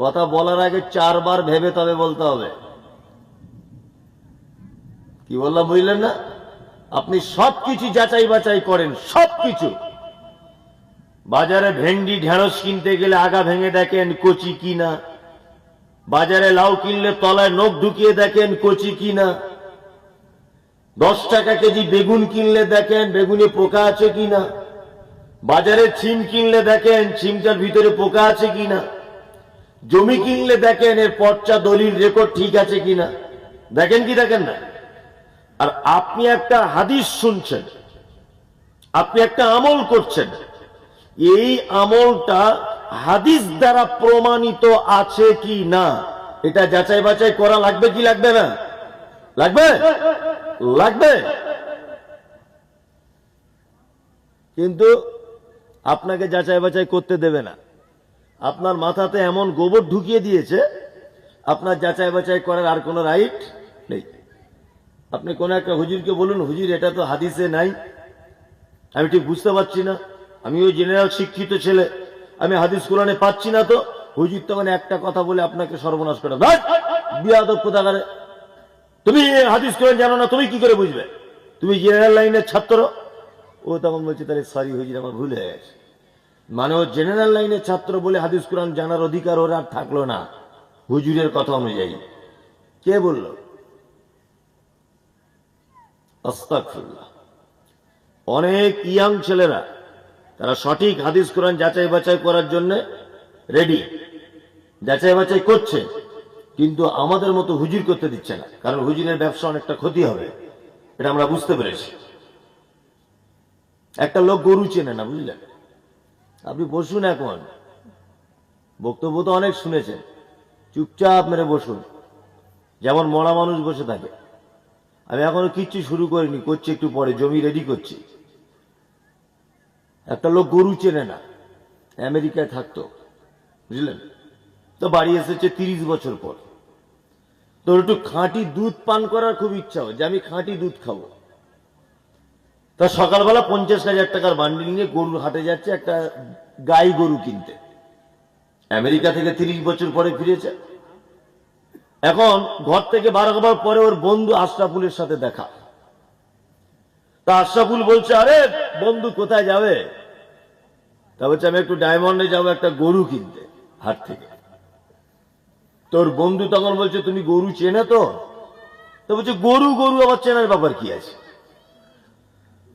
কথা বলার আগে চারবার ভেবে তবে বলতে হবে। কি বললাম, বুঝলেন না? আপনি সবকিছু যাচাই বাছাই করেন, সবকিছু। বাজারে ভেন্ডি, ঢেঁড়স কিনতে গেলে আগা ভেঙে দেখেন কচি কিনা। বাজারে লাউ কিনলে তলায় নখ ঢুকিয়ে দেখেন কচি কিনা। দশ টাকা কেজি বেগুন কিনলে দেখেন বেগুনে পোকা আছে কিনা। বাজারে ছিম কিনলে দেখেন ছিমটার ভিতরে পোকা আছে কিনা। জমি কিনলে দেখেন এর পর্চা দলিল রেকর্ড ঠিক আছে কিনা। দেখেন কি দেখেন না? আর আপনি একটা হাদিস শুনছেন, আপনি একটা আমল করছেন, এই আমলটা হাদিস দ্বারা প্রমাণিত আছে কি না? এটা যাচাই বাছাই করা লাগবে কি লাগবে না? লাগবে? লাগবে। কিন্তু আপনাকে যাচাই বাছাই করতে দেবে না। আপনার মাথাতে এমন গোবর ঢুকিয়ে দিয়েছে, আপনার যাচাই বাছাই করার আর কোনো রাইট নেই। আপনি কোন একটা হুজুরকে বলুন, হুজুর, এটা তো হাদিসে নাই। আমি ঠিক বুঝতে পারছি না। আমি ওই জেনারেল শিক্ষিত ছেলে। আমি হাদিস কোরআনে পাচ্ছি না তো। হুজুর তখন একটা কথা বলে আপনাকে সর্বনাশ করে বিয়াদব কোথাকারে। তুমি হাদিস কোরআন জানো না, তুমি কি করে বুঝবে? তুমি জেনারেল লাইনের ছাত্র। ও তখন বলছে, তাহলে সরি হুজুর, আমার ভুল হয়ে গেছে। মানে ও জেনারেল লাইনের ছাত্র বলে হাদিস কোরআন জানার অধিকার ওর আর থাকল না। হুজুরের কথা অনুযায়ী। কে বলল? অনেক ইয়াং ছেলেরা, তারা সঠিক হাদিস কোরআন যাচাই বাছাই করার জন্য রেডি যাচাই বাছাই করছে, কিন্তু আমাদের মতো হুজুর করতে দিচ্ছে না, কারণ হুজুরের ব্যবসা অনেকটা ক্ষতি হবে। এটা আমরা বুঝতে পেরেছি। একটা লোক গরু চেনে না, বুঝলেন? আপনি বসুন এখন। বক্তব্য তো অনেক শুনেছেন। চুপচাপ মেরে বসুন। যেমন মরা মানুষ বসে থাকে। আমি এখনও কিচ্ছু শুরু করিনি, করছি একটু পরে, জমি রেডি করছি। একটা লোক গরু চেনে না, আমেরিকায় থাকতো, বুঝলেন? তো বাড়ি এসেছে তিরিশ বছর পর। তোর একটু খাঁটি দুধ পান করার খুব ইচ্ছা হয়, যে আমি খাঁটি দুধ খাব। তা সকালবেলা পঞ্চাশ হাজার টাকার বান্ডিল নিয়ে গরুর হাটে যাচ্ছে একটা গাই গরু কিনতে। আমেরিকা থেকে তিরিশ বছর পরে ফিরেছে। এখন ঘর থেকে বার হবার পরে ওর বন্ধু আশরাফুলের সাথে দেখা। তা আশরাফুল বলছে, আরে, বন্ধু কোথায় যাবে? তা বলছে, আমি একটু ডায়মন্ডে যাব একটা গরু কিনতে হাট থেকে। তোর বন্ধু তখন বলছে, তুমি গরু চেনে তো? তো বলছে, গরু গরু, আবার চেনার ব্যাপার কি আছে?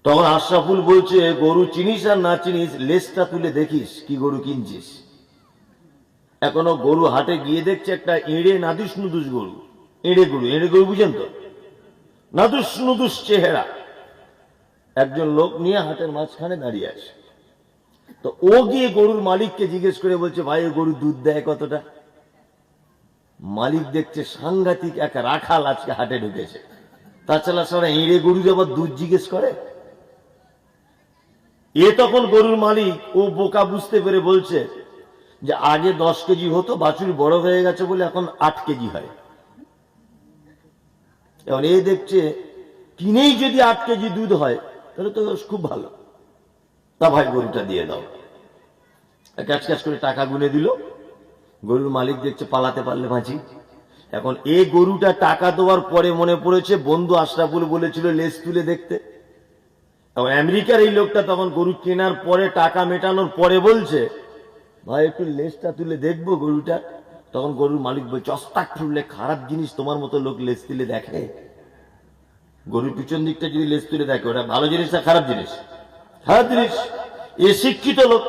তখন আশরাফুল বলছে, গরু চিনিস আর না চিনিস, লেজটা তুলে দেখিস, কি গরু কিনছিস? এখনও গরু হাটে গিয়ে দেখছে একটা এড়ে নাদুস নুদুস গরু। এড়ে গরু এড়ে গরু বুঝেন তো? নাদুস নুদুস চেহারা। একজন লোক নিয়ে হাটের মাঝখানে দাঁড়িয়ে আসে তো ও গিয়ে গরুর মালিককে জিজ্ঞেস করে বলছে, ভাই ও গরু দুধ দেয় কতটা? মালিক দেখছে সাংঘাতিক এক রাখাল আজকে হাটে ঢুকেছে। তাছাড়া সারা এড়ে গরুর আবার দুধ জিজ্ঞেস করে? এ তখন গরুর মালিক ও বোকা বুঝতে পেরে বলছে যে আগে দশ কেজি হতো, বাছুর বড় হয়ে গেছে বলে এখন আট কেজি হয়। এখন এ দেখছে, কিনেই যদি আট কেজি দুধ হয়, তাহলে তো খুব ভালো। তা ভাই, গরুটা দিয়ে দাও। ক্যাচ ক্যাচ করে টাকা গুনে দিল। গরুর মালিক দেখছে পালাতে পারলে বাঁচি। এখন এ গরুটা টাকা দেওয়ার পরে মনে পড়েছে, বন্ধু আশরাফুল বলেছিল লেস তুলে দেখতে। আমেরিকার এই লোকটা তখন গরু কেনার পরে, টাকা মেটানোর পরে বলছে, ভাই, একটু লেজটা তুলে দেখব গরুটা। তখন গরুর মালিক বলছে, অস্তাক ফুললে খারাপ জিনিস তোমার মতো লোক লেজ তুলে দেখে। গরুর পিছন দিকটা যদি লেজ তুলে দেখে, ওটা ভালো জিনিস না খারাপ জিনিস? খারাপ জিনিস? এ শিক্ষিত লোক।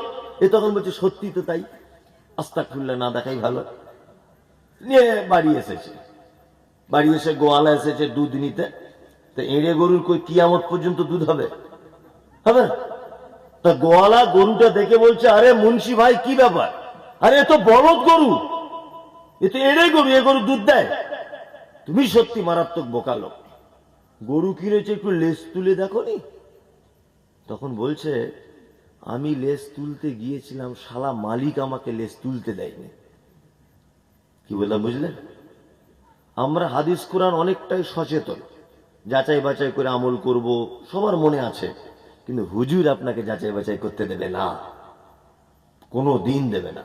এ তখন বলছে সত্যি তো তাই। আস্তাক ফুললে না দেখাই ভালো। নিয়ে বাড়ি এসেছে। বাড়ি এসে গোয়ালা এসেছে দুধ নিতে। তো এঁড়ে গরুর কই কিয়ামত পর্যন্ত দুধ হবে? হবে? তা গোয়ালা গরুটা দেখে বলছে, আরে মুন্সি ভাই, কি ব্যাপার? আরে তো বলদ গরু। এ তো এড়ে গরু, এ গরু দুধ দেয়। তুমি সত্যি মারাত্মক বোকা লোক। গরু কিনেছে একটু লেজ তুলে দেখো নি তখন বলছে, আমি লেজ তুলতে গিয়েছিলাম, শালা মালিক আমাকে লেজ তুলতে দেয়নি। কি বললাম বুঝলেন আমরা হাদিস কোরআন অনেকটাই সচেতন। যাচাই বাছাই করে আমল করব, সবার মনে আছে। কিন্তু হুজুর আপনাকে যাচাই বাছাই করতে দেবে না। কোনো দিন দেবে না।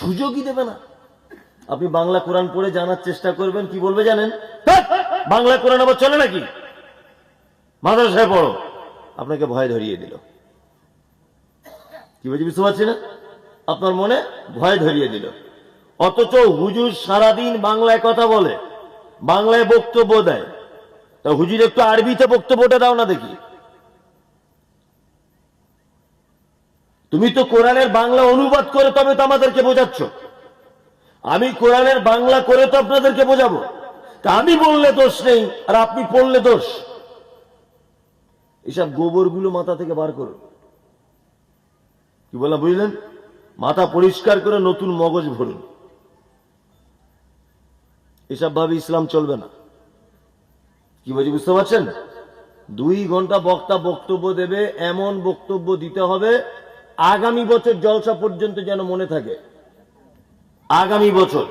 সুযোগই দেবে না। আপনি বাংলা কোরআন পড়ে জানার চেষ্টা করবেন কি বলবে জানেন? ধ্যাৎ, বাংলা কোরআন আবার চলে নাকি? মাদ্রাসায় পড়ো। আপনাকে ভয় ধরিয়ে দিল। কি বলছি বুঝতে পারছি না? আপনার মনে ভয় ধরিয়ে দিল। অথচ হুজুর সারাদিন বাংলায় কথা বলে বাংলায় বক্তব্য দেয়। তা হুজুর একটু আরবিতে বক্তব্যটা দাও না দেখি। তুমি তো কোরআনের বাংলা অনুবাদ করে তবে তো আমাদেরকে বোঝাচ্ছ। আমি কোরআনের বাংলা করে তো আপনাদেরকে বোঝাবো। আমি বললে দোষ নেই, আর আপনি পড়লে দোষ। এসব গোবরগুলো মাথা থেকে বার করুন। কি বললাম, বুঝলেন? মাথা পরিষ্কার করে নতুন মগজ ভরুন। এসব ভাবে ইসলাম চলবে না। কি বলছি, বুঝতে পারছেন? দুই ঘণ্টা বক্তা বক্তব্য দেবে, এমন বক্তব্য দিতে হবে আগামী বছর জলসা পর্যন্ত যেন মনে থাকে। আগামী বছর।